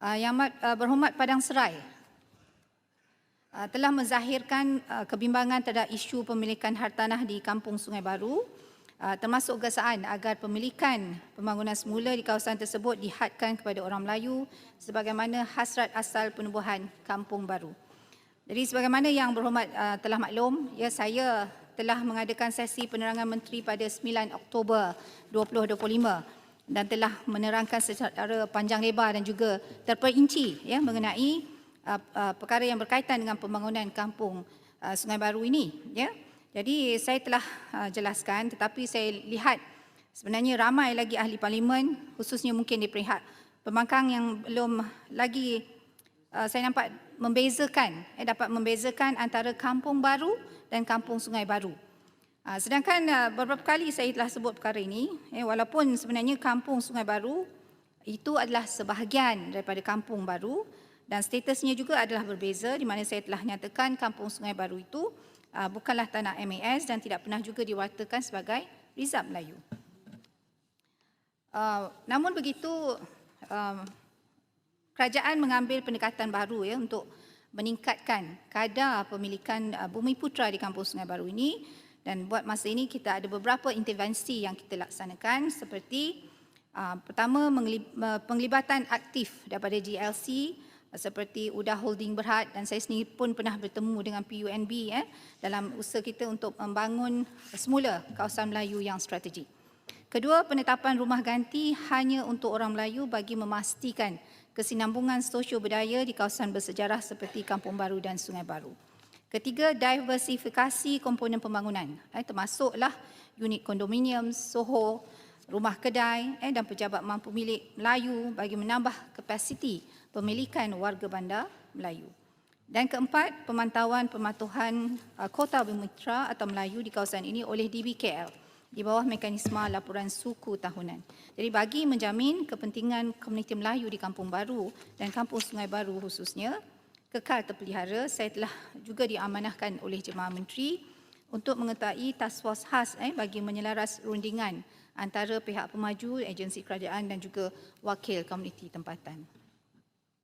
Uh, Yang uh, Berhormat Padang Serai uh, telah menzahirkan kebimbangan terhadap isu pemilikan hartanah di Kampung Sungai Baru termasuk gesaan agar pemilikan pembangunan semula di kawasan tersebut dihadkan kepada orang Melayu sebagaimana hasrat asal penubuhan Kampung Baru. Jadi sebagaimana yang berhormat telah maklum, ya saya telah mengadakan sesi penerangan menteri pada 9 Oktober 2025 dan telah menerangkan secara panjang lebar dan juga terperinci ya mengenai uh, uh, perkara yang berkaitan dengan pembangunan kampung uh, Sungai Baru ini ya. Jadi saya telah jelaskan tetapi saya lihat sebenarnya ramai lagi ahli parlimen khususnya mungkin di Perihal pembangkang yang belum lagi saya nampak membezakan eh, dapat membezakan antara kampung baru dan kampung Sungai Baru. Ah, sedangkan ah, beberapa kali saya telah sebut perkara ini, eh, walaupun sebenarnya kampung Sungai Baru itu adalah sebahagian daripada kampung baru dan statusnya juga adalah berbeza di mana saya telah nyatakan kampung Sungai Baru itu uh, bukanlah tanah MAS dan tidak pernah juga diwartakan sebagai Rizab Melayu. Uh, namun begitu, uh, kerajaan mengambil pendekatan baru ya untuk meningkatkan kadar pemilikan uh, bumi putra di kampung Sungai Baru ini dan buat masa ini kita ada beberapa intervensi yang kita laksanakan seperti uh, pertama penglibatan aktif daripada GLC seperti Udah Holding Berhad dan saya sendiri pun pernah bertemu dengan PUNB eh, dalam usaha kita untuk membangun semula kawasan Melayu yang strategik. Kedua, penetapan rumah ganti hanya untuk orang Melayu bagi memastikan kesinambungan sosio budaya di kawasan bersejarah seperti Kampung Baru dan Sungai Baru. Ketiga, diversifikasi komponen pembangunan. Eh, termasuklah unit kondominium, soho, rumah kedai eh, dan pejabat mampu milik Melayu bagi menambah kapasiti pemilikan warga bandar Melayu. Dan keempat, pemantauan pematuhan uh, kota Bumitra atau Melayu di kawasan ini oleh DBKL di bawah mekanisme laporan suku tahunan. Jadi bagi menjamin kepentingan komuniti Melayu di Kampung Baru dan Kampung Sungai Baru khususnya, kekal terpelihara, saya telah juga diamanahkan oleh Jemaah Menteri untuk mengetahui task force khas eh, bagi menyelaras rundingan antara pihak pemaju, agensi kerajaan dan juga wakil komuniti tempatan.